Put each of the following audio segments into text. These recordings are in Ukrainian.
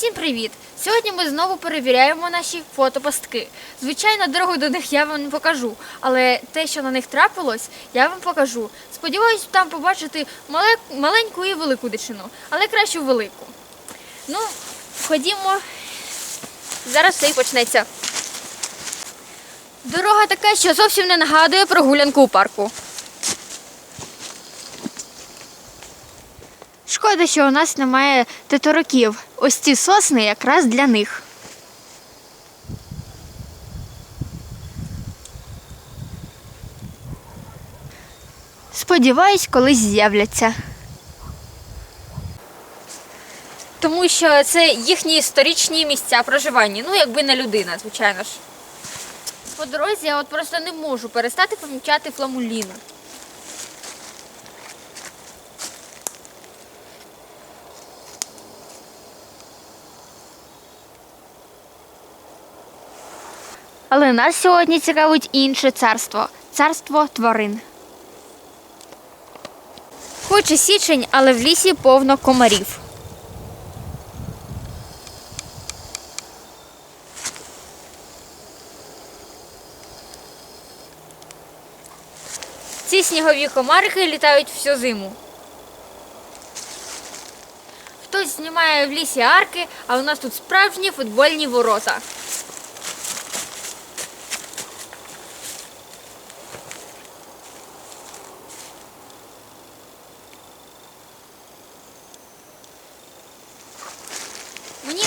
Усім привіт! Сьогодні ми знову перевіряємо наші фотопастки. Звичайно, дорогу до них я вам не покажу, але те, що на них трапилось, я вам покажу. Сподіваюсь, там побачити маленьку і велику дичину, але краще велику. Ну, ходімо. Зараз все і почнеться. Дорога така, що зовсім не нагадує прогулянку у парку. Шкода, що у нас немає тетороків. Ось ці сосни якраз для них. Сподіваюсь, колись з'являться. Тому що це їхні історичні місця проживання. Ну, якби не людина, звичайно ж. По дорозі я от просто не можу перестати помічати фламуліну. Але нас сьогодні цікавить інше царство царство тварин. Хоч і січень, але в лісі повно комарів. Ці снігові комарики літають всю зиму. Хтось знімає в лісі арки, а у нас тут справжні футбольні ворота.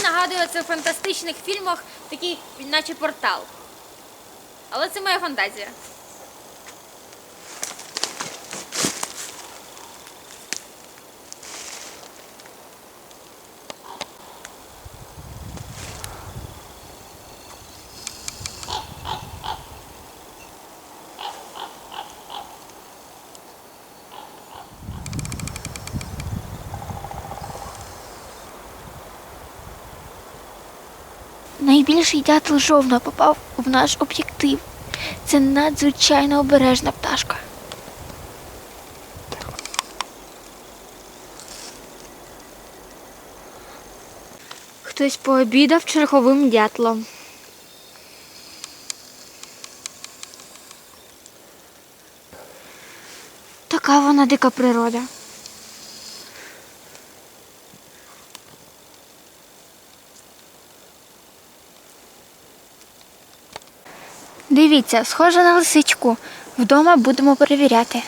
Нагадує це в фантастичних фільмах такий, наче портал. Але це моя фантазія. Найбільший дятел жовна попав в наш об'єктив. Це надзвичайно обережна пташка. Хтось пообідав черговим дятлом. Така вона дика природа. Дивіться, схоже на лисичку. Вдома будемо перевіряти.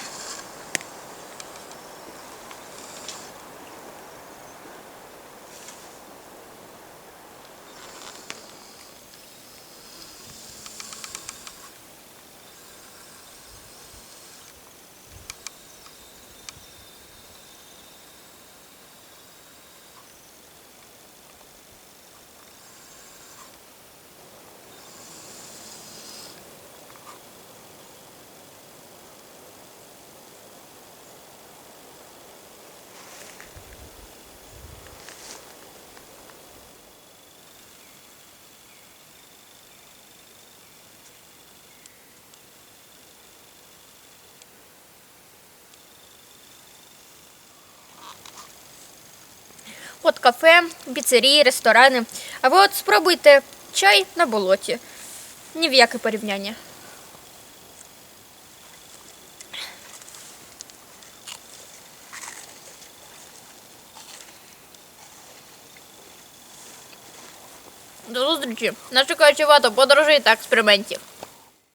От кафе, піцерії, ресторани. А ви от спробуйте чай на болоті. Ні в яке порівняння. До зустрічі. Нас чекає чимато подорожей та експериментів.